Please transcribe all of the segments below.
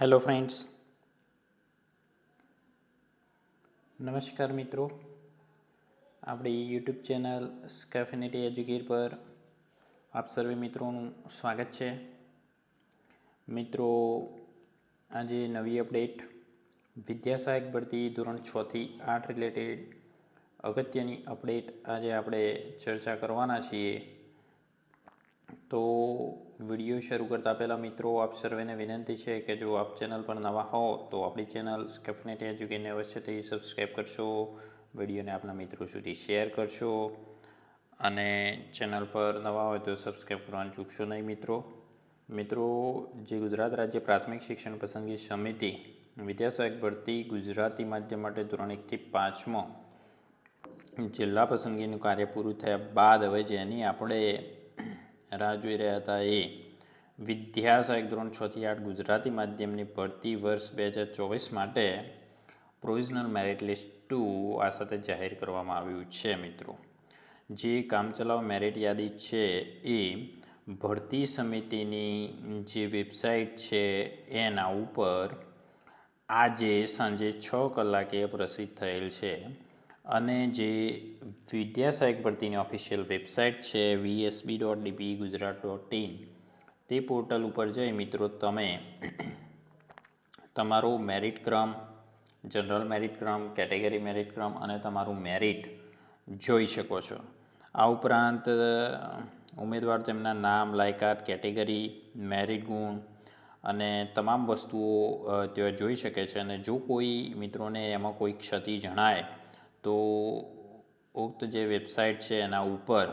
Hello friends નમસ્કાર, મિત્રો. આપણી યુટ્યુબ ચેનલ સ્કેફિનિટી એજ્યુકેટ પર આપ સર્વે મિત્રોનું સ્વાગત છે. મિત્રો, આજે નવી અપડેટ વિદ્યા સહાયક ભરતી ધોરણ છથી આઠ રિલેટેડ અગત્યની અપડેટ આજે આપણે ચર્ચા કરવાના છીએ. તો વીડિયો શરૂ કરતાં પહેલાં મિત્રો, આપ સર્વેને વિનંતી છે કે જો આપ ચેનલ પર નવા હો, તો આપણી ચેનલ સ્કેફનેટ એજ્યુકેને અવશ્યથી સબસ્ક્રાઈબ કરશો, વિડીયોને આપણા મિત્રો સુધી શેર કરશો અને ચેનલ પર નવા હોય તો સબસ્ક્રાઈબ કરવાનું ચૂકશો નહીં મિત્રો. મિત્રો, જે ગુજરાત રાજ્ય પ્રાથમિક શિક્ષણ પસંદગી સમિતિ, વિદ્યાસહાયક ભરતી ગુજરાતી માધ્યમ માટે ધોરણ એકથી પાંચમો જિલ્લા પસંદગીનું કાર્ય પૂરું થયા બાદ હવે જેની આપણે રાહ જોઈ રહ્યા હતા એ. વિદ્યા સહાયક ધોરણ છથી આઠ ગુજરાતી માધ્યમની ભરતી વર્ષ બે હજાર ચોવીસ માટે પ્રોવિઝનલ મેરિટ લિસ્ટ ટુ આ સાથે જાહેર કરવામાં આવ્યું છે, મિત્રો. જે કામચલાઉ મેરિટ યાદી છે એ ભરતી સમિતિની જે વેબસાઇટ છે એના ઉપર આજે સાંજે છ કલાકે પ્રસિદ્ધ થયેલ છે. અને જે વિદ્યા સહાયક ભરતીની ઓફિશિયલ વેબસાઇટ છે VSB dot DP Gujarat dot in તે પોર્ટલ ઉપર જઈ મિત્રો તમે તમારો મેરિટ ક્રમ જનરલ મેરિટ ક્રમ કેટેગરી મેરિટ ક્રમ અને તમારું મેરિટ જોઈ શકો છો. આ ઉપરાંત ઉમેદવાર તેમના નામ, લાયકાત કેટેગરી મેરિટ ગુણ અને તમામ વસ્તુઓ ત્યાં જોઈ શકે છે અને જો કોઈ મિત્રોને એમાં કોઈ ક્ષતિ જણાય તો ઉક્ત જે વેબસાઇટ છે એના ઉપર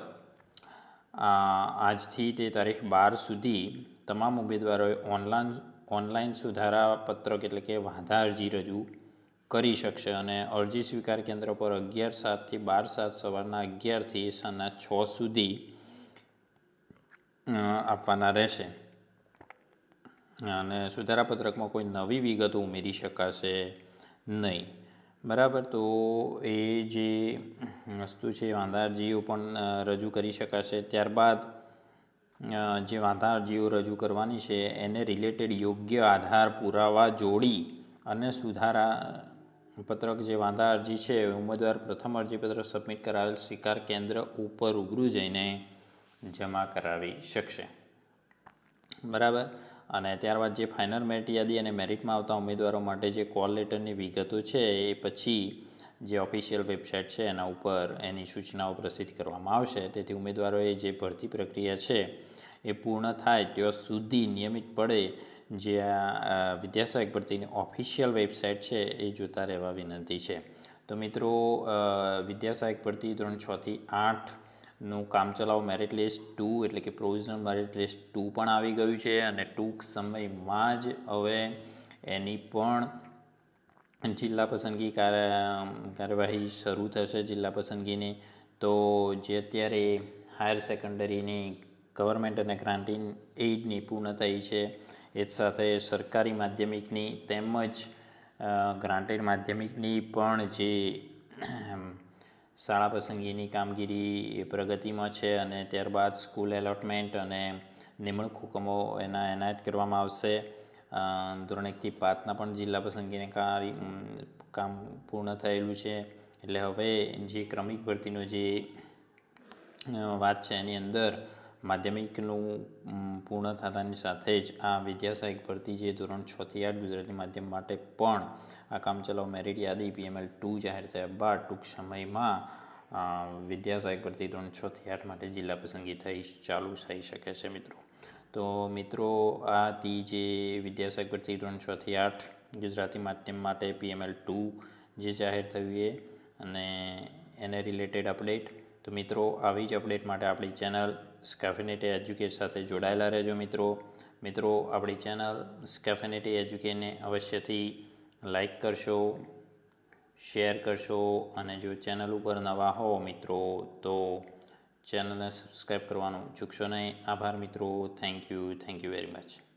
આજથી તે તારીખ બાર સુધી તમામ ઉમેદવારોએ ઓનલાઈન ઓનલાઈન સુધારા પત્રક એટલે કે વાંધા અરજી રજૂ કરી શકશે અને અરજી સ્વીકાર કેન્દ્ર પર અગિયાર સાતથી બાર સાત સવારના અગિયારથી સાંજના છ સુધી આપવાના રહેશે. અને સુધારાપત્રકમાં કોઈ નવી વિગતો ઉમેરી શકાશે નહીં. બરાબર? તો એ જે વસ્તુ છે વાંધા અરજીઓ પણ રજૂ કરી શકાશે. ત્યારબાદ જે વાંધા અરજીઓ રજૂ કરવાની છે, એને રિલેટેડ યોગ્ય આધાર પુરાવા જોડી અને સુધારા પત્રક જે વાંધા અરજી છે ઉમેદવાર પ્રથમ અરજીપત્ર સબમિટ કરાવેલ સ્વીકાર કેન્દ્ર ઉપર રૂબરૂ જઈને જમા કરાવી શકશે. બરાબર? અને ત્યારબાદ જે ફાઇનલ મેરિટ યાદી અને મેરિટમાં આવતા ઉમેદવારો માટે જે કોલ લેટરની વિગતો છે, એ પછી જે ઓફિશિયલ વેબસાઇટ છે, એના ઉપર એની સૂચનાઓ પ્રસિદ્ધ કરવામાં આવશે. તેથી ઉમેદવારોએ જે ભરતી પ્રક્રિયા છે, એ પૂર્ણ થાય ત્યાં સુધી નિયમિતપણે જે આ વિદ્યાસહાયક ભરતીની ઓફિશિયલ વેબસાઇટ છે, એ જોતા રહેવા વિનંતી છે. તો મિત્રો વિદ્યાસહાયક ભરતી ધોરણ છથી આઠ નું કામચલાઉ મેરિટ લિસ્ટ ટુ એટલે કે પ્રોવિઝનલ મેરિટ લિસ્ટ ટુ પણ આવી ગયું છે અને ટૂંક સમયમાં જ હવે એની પણ જિલ્લા પસંદગી કાર્યવાહી શરૂ થશે જિલ્લા પસંદગીની. તો જે અત્યારે હાયર સેકન્ડરીની ગવર્મેન્ટ અને ગ્રાન્ટિંગ એઇડની પૂર્ણ થઈ છે, એ સાથે સરકારી માધ્યમિકની તેમજ ગ્રાન્ટેડ માધ્યમિકની પણ જે શાળા પસંદગીની કામગીરી પ્રગતિમાં છે અને ત્યારબાદ સ્કૂલ એલોટમેન્ટ અને નિમણૂક હુકમો એના એનાયત કરવામાં આવશે. ધોરણ એકથી પાંચના પણ જિલ્લા પસંદગીને કામ પૂર્ણ થયેલું છે. એટલે હવે જે ક્રમિક ભરતીનો જે વાત છે એની અંદર માધ્યમિકનું પૂર્ણ થતાની સાથે જ આ વિદ્યાસહાયક ભરતી જે ધોરણ છથી આઠ ગુજરાતી માધ્યમ માટે પણ આ કામચલાઉ મેરિટ યાદી પીએમએલ ટુ જાહેર થયા બાદ ટૂંક સમયમાં વિદ્યાસહાયક ભરતી ધોરણ છથી આઠ માટે જિલ્લા પસંદગી થઈ ચાલુ થઈ શકે છે મિત્રો. તો મિત્રો, આ હતી જે વિદ્યાસહાયક ભરતી ધોરણ છથી આઠ ગુજરાતી માધ્યમ માટે પીએમએલ ટુ જે જાહેર થયું એ, અને એને રિલેટેડ અપડેટ તો મિત્રો, આવી જ અપડેટ માટે આપણી ચેનલ સ્કેફિનેટી એજ્યુકેટ સાથે જોડાયેલા રહેજો મિત્રો. મિત્રો, આપણી ચેનલ સ્કેફિનેટી એજ્યુકેટને અવશ્યથી લાઈક કરશો શેર કરશો અને જો ચેનલ ઉપર નવા હો મિત્રો, તો ચેનલને સબસ્ક્રાઈબ કરવાનું ચૂકશો નહીં. આભાર મિત્રો. Thank you thank you very much